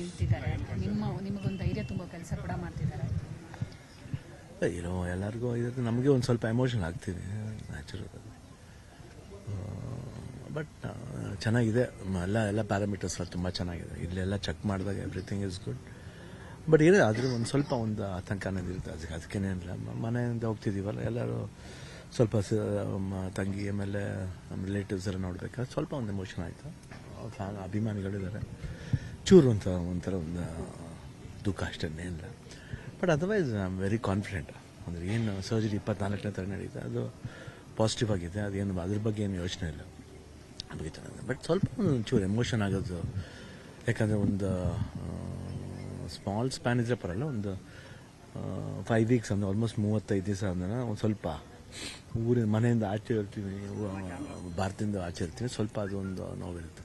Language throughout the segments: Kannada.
ನಿಂತಿದ್ದಾರೆ. ನಿಮ್ಮ, ನಿಮಗೊಂದು ಧೈರ್ಯ ತುಂಬ ಕೆಲಸ ಕೂಡ ಮಾಡ್ತಿದ್ದಾರೆ. ಏನೋ, ಎಲ್ಲರಿಗೂ ಇದಕ್ಕೆ ನಮಗೆ ಒಂದು ಸ್ವಲ್ಪ ಎಮೋಷನ್ ಆಗ್ತೀನಿ ನ್ಯಾಚುರಲ್ ಬಟ್ ಚೆನ್ನಾಗಿದೆ. ಎಲ್ಲ ಎಲ್ಲ ಪ್ಯಾರಾಮೀಟರ್ಸ್ ತುಂಬ ಚೆನ್ನಾಗಿದೆ. ಇಲ್ಲೆಲ್ಲ ಚೆಕ್ ಮಾಡಿದಾಗ ಎವ್ರಿಥಿಂಗ್ ಇಸ್ ಗುಡ್ ಬಟ್ ಏನೇ ಆದರೆ ಒಂದು ಸ್ವಲ್ಪ ಒಂದು ಆತಂಕ ಅನ್ನೋದು ಇರುತ್ತೆ ಅದಕ್ಕೆ ಅದಕ್ಕೇನಿಲ್ಲ ಮನೆಯಿಂದ ಹೋಗ್ತಿದ್ದೀವಲ್ಲ ಎಲ್ಲರೂ ಸ್ವಲ್ಪ ತಂಗಿ ಆಮೇಲೆ ನಮ್ಮ ರಿಲೇಟಿವ್ಸ್ ಎಲ್ಲ ನೋಡಬೇಕಾದ್ರೆ ಸ್ವಲ್ಪ ಒಂದು ಎಮೋಷನ್ ಆಯಿತು. ಫ್ಯಾನ್, ಅಭಿಮಾನಿಗಳಿದ್ದಾರೆ. ಚೂರು ಅಂತ ಒಂಥರ ಒಂದು ದುಃಖ ಅಷ್ಟೇ ಇಲ್ಲ. But otherwise I am very confident ಅಂದರೆ ಏನು ಸರ್ಜರಿ ಇಪ್ಪತ್ನಾಲ್ಕನೇ ಥರ ನಡೀತಾ, ಅದು ಪಾಸಿಟಿವ್ ಆಗಿದೆ. ಅದೇನು ಅದ್ರ ಬಗ್ಗೆ ಏನು ಯೋಚನೆ ಇಲ್ಲ. ಚೆನ್ನಾಗಿದೆ ಬಟ್ ಸ್ವಲ್ಪ ಒಂಚೂರು ಎಮೋಷನ್ ಆಗೋದು. ಯಾಕಂದರೆ ಒಂದು ಸ್ಮಾಲ್ ಸ್ಪ್ಯಾನ್ ಇದ್ರೆ ಪರಲ್ಲ ಒಂದು ಫೈವ್ ವೀಕ್ಸ್ ಅಂದರೆ ಆಲ್ಮೋಸ್ಟ್ ಮೂವತ್ತೈದು ದಿವಸ ಅಂದ್ರೆ ಒಂದು ಸ್ವಲ್ಪ ಊರಿನ ಮನೆಯಿಂದ ಆಚೆ ಇರ್ತೀವಿ ಭಾರತದಿಂದ ಆಚೆ ಇರ್ತೀವಿ. ಸ್ವಲ್ಪ ಅದು ಒಂದು ನೋವಿರುತ್ತೆ.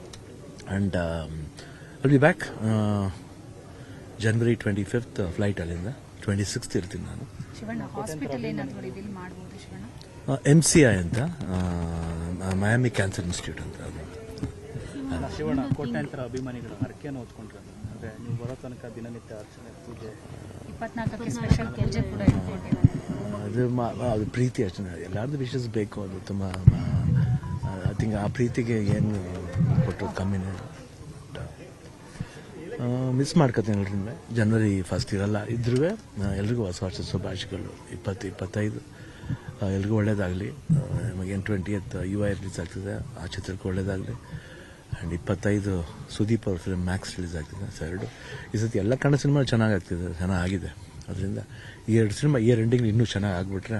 And I'll be back January twenty fifth flight ಅಲ್ಲಿಂದ. ಟ್ವೆಂಟಿ ಸಿಕ್ಸ್ತ್ ಇರ್ತೀನಿ ನಾನು. ಎಂ ಸಿ ಐ ಅಂತ. ಮಯಾಮಿ ಕ್ಯಾನ್ಸರ್ ಇನ್ಸ್ಟಿಟ್ಯೂಟ್ ಅಂತ. ಅದು. ಶಿವಣ್ಣ ಕೋಟ್ಯಾಂತರ ಅಭಿಮಾನಿಗಳು ಹರಕೆಯನ್ನು ಹೊತ್ಕೊಂಡ್ರೆ. ಅಂದ್ರೆ ನೀವು ಬರೋ ತನಕ ದಿನನಿತ್ಯ ಅರ್ಚನೆ ಪೂಜೆ. ಅದು ಅದು ಪ್ರೀತಿ ಅಷ್ಟೇ. ಎಲ್ಲರದ್ದು ವಿಶಸ್ ಬೇಕು. ಅದು ತುಂಬ ಐ ಥಿಂಕ್ ಆ ಪ್ರೀತಿಗೆ ಏನು ಕೊಟ್ಟರು ಕಮ್ಮಿ ಮಿಸ್ ಮಾಡ್ಕೊತೀನಿ ಎಲ್ರಿಂದ ಜನವರಿ ಫಸ್ಟ್ ಇರಲ್ಲ. ಇದ್ರೂ ಎಲ್ರಿಗೂ ಹೊಸ ವರ್ಷದ ಶುಭಾಶಯಗಳು. ಇಪ್ಪತ್ತು, ಇಪ್ಪತ್ತೈದು ಎಲ್ರಿಗೂ ಒಳ್ಳೇದಾಗಲಿ. ನಮಗೇನು ಟ್ವೆಂಟಿ ಎತ್ ಯು ಐ ರಿಲೀಸ್ ಆಗ್ತಿದೆ. ಆ ಚಿತ್ರಕ್ಕೆ ಒಳ್ಳೇದಾಗಲಿ. ಆ್ಯಂಡ್ ಇಪ್ಪತ್ತೈದು ಸುದೀಪ್ ಅವ್ರ ಫಿಲ್ಮ್ ಮ್ಯಾಕ್ಸ್ ರಿಲೀಸ್ ಆಗ್ತಿದೆ. ಸೊ ಎರಡು. ಈ ಸತಿ ಎಲ್ಲ ಕನ್ನಡ ಸಿನಿಮಾ ಚೆನ್ನಾಗಾಗ್ತಿದೆ ಚೆನ್ನಾಗಿದೆ ಅದರಿಂದ ಈ ಎರಡು ಸಿನಿಮಾ ಇಯರ್ ಎಂಡಿಂಗ್ ಇನ್ನೂ ಚೆನ್ನಾಗಿ ಆಗ್ಬಿಟ್ರೆ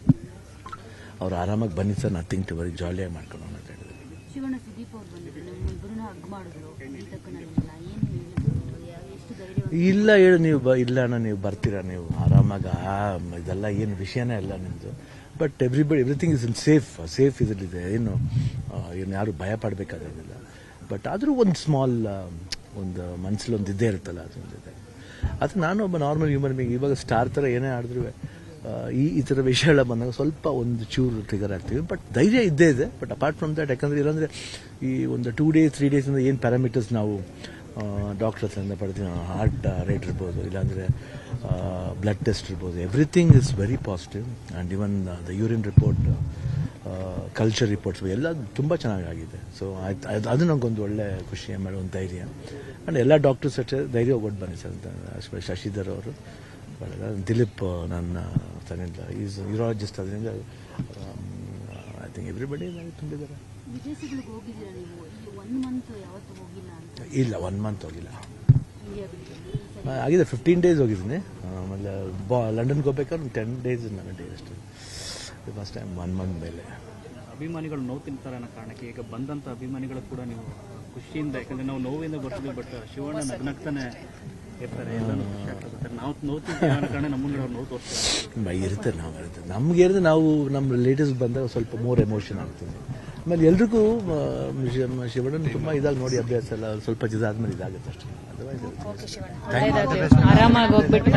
ಅವ್ರು ಆರಾಮಾಗಿ ಬನ್ನಿ ಸರ್ ನಥಿಂಗ್ ಟು ವೆರಿ ಜಾಲಿಯಾಗಿ ಮಾಡ್ಕೊಂಡು ಅಂತ ಶಿವಣ್ಣ ಸುದೀಪ್ ಅವ್ರು ಬಂದಿದ್ರು ನಮ್ಮಿಬ್ಬರನ್ನ ಹಗ್ ಮಾಡಿದ್ರು. ಗೀತಕ್ಕನಲ್ಲ ಏನು ಹೇಳಿದ್ರು? ಧೈರ್ಯ ಇಲ್ಲ ಹೇಳು ನೀವು ಬ ಇಲ್ಲ ಅಣ್ಣ ನೀವು ಬರ್ತೀರಾ ನೀವು ಆರಾಮಾಗಿ ಆ ಇದೆಲ್ಲ ಏನು ವಿಷಯನೇ ಇಲ್ಲ ನಿಮ್ಮದು but everybody everything is in safe safe ಇದರಲ್ಲಿದೆ. ಏನು ಏನು ಯಾರು ಭಯ ಪಡಬೇಕಾಗಿಲ್ಲ ಬಟ್ ಆದರೂ ಒಂದು ಸ್ಮಾಲ್ ಒಂದು ಮನಸ್ಸಲ್ಲಿ ಒಂದು ಇದ್ದೇ ಇರುತ್ತಲ್ಲ ಅದೊಂದಿದೆ. ಅದು ನಾನು ಒಬ್ಬ ನಾರ್ಮಲ್ ಹ್ಯೂಮನ್ ಬೀಂಗ್ ಇವಾಗ ಸ್ಟಾರ್ ಥರ ಏನೇ ಆಡಿದ್ರು ಈ ಈ ಥರ ವಿಷಯಗಳ ಬಂದಾಗ ಸ್ವಲ್ಪ ಒಂದು ಚೂರು ಟ್ರಿಗರ್ ಆಗ್ತೀವಿ. ಬಟ್ ಧೈರ್ಯ ಇದ್ದೇ ಇದೆ. ಬಟ್ ಅಪಾರ್ಟ್ ಫ್ರಮ್ ದಟ್ ಯಾಕಂದರೆ ಇಲ್ಲಾಂದರೆ ಈ ಒಂದು ಟೂ ಡೇಸ್ ತ್ರೀ ಡೇಸಿಂದ ಏನು ಪ್ಯಾರಾಮೀಟರ್ಸ್ ನಾವು ಡಾಕ್ಟರ್ಸ್ ಹತ್ರದಿಂದ ಪಡ್ತೀವಿ. ಹಾರ್ಟ್ ರೇಟ್ ಇರ್ಬೋದು, ಇಲ್ಲಾಂದರೆ ಬ್ಲಡ್ ಟೆಸ್ಟ್ ಇರ್ಬೋದು. Everything is very positive and even the urine report culture reports ಎಲ್ಲ ತುಂಬ ಚೆನ್ನಾಗಾಗಿದೆ. ಸೊ ಆಯ್ತು ಅದು ಅದು ನನಗೊಂದು ಒಳ್ಳೆ ಖುಷಿ, ಆಮೇಲೆ ಒಂದು ಧೈರ್ಯ. ಆ್ಯಂಡ್ ಎಲ್ಲ ಡಾಕ್ಟರ್ಸ್ ಅಷ್ಟೇ ಧೈರ್ಯ ಒಟ್ಟು ಬನ್ನಿ ಸರ್ ಶಶಿಧರ್ ಅವರು. ಒಳ್ಳೆದ ದಿಲೀಪ್ ನನ್ನ ತನ್ನಿಂದ ಈಸ್ ಯೂರಾಲಜಿಸ್ಟ್ ಅದರಿಂದ ಐ ಥಿಂಕ್ ಎವ್ರಿಬಡಿ ತುಂಬಿದ್ದಾರೆ. ವಿದೇಶಗಳಿಗೆ ಹೋಗಿದ್ದೀರಾ ನೀವು? ಇಲ್ಲಿ ಮಂತ್ ಯಾವತ್ತು ಹೋಗಿಲ್ಲ ಅಂತ. ಇಲ್ಲ ಒನ್ ಮಂತ್ ಹೋಗಿಲ್ಲ. ಆಗಿದೆ ಫಿಫ್ಟೀನ್ ಡೇಸ್ ಹೋಗಿದ್ದೀನಿ. ಆಮೇಲೆ ಬಾ ಲಂಡನ್ಗೆ ಹೋಗ್ಬೇಕಾದ್ರೆ ಒಂದು ಟೆನ್ ಡೇಸ್ ನನ್ನ ಡೇ ಅಷ್ಟೇ. ಫಸ್ಟ್ ಟೈಮ್ ಒನ್ ಮಂತ್ ಮೇಲೆ. ಅಭಿಮಾನಿಗಳು ನೋವು ತಿಂತಾರೆ ಅನ್ನೋ ಕಾರಣಕ್ಕೆ ಈಗ ಬಂದಂಥ ಅಭಿಮಾನಿಗಳು ಕೂಡ ನೀವು ಖುಷಿಯಿಂದ ಯಾಕಂದರೆ ನಾವು ನೋವಿಂದ ಬರ್ತೀವಿ ಬಟ್ ಶಿವಣ್ಣ ನಗ್ನಗ್ತಾನೆ ಇರ್ತಾರೆ ಎಲ್ಲಾನು ಖುಷಿ ಆಗ್ತದೆ ನಾವು ಅವ್ರು ತೋರಿಸ್ತಾರೆ ನಮ್ಗೆ ಇರೋದು ನಾವು ನಮ್ಮ ಲೇಟೆಸ್ಟ್ ಬಂದಾಗ ಸ್ವಲ್ಪ ಮೋರ್ ಎಮೋಷನ್ ಆಗ್ತೀನಿ ಆಮೇಲೆ ಎಲ್ರಿಗೂ ಶಿವಣ್ಣ ತುಂಬ ಇದಾಗಿ ನೋಡಿ ಅಭ್ಯಾಸ ಎಲ್ಲ ಸ್ವಲ್ಪ ಇದಾದ್ಮೇಲೆ ಇದಾಗುತ್ತೆ ಅಷ್ಟೇ. Otherwise okay Shivanna. ಆರಾಮಾಗಿ ಹೋಗ್ಬಿಟ್ಟು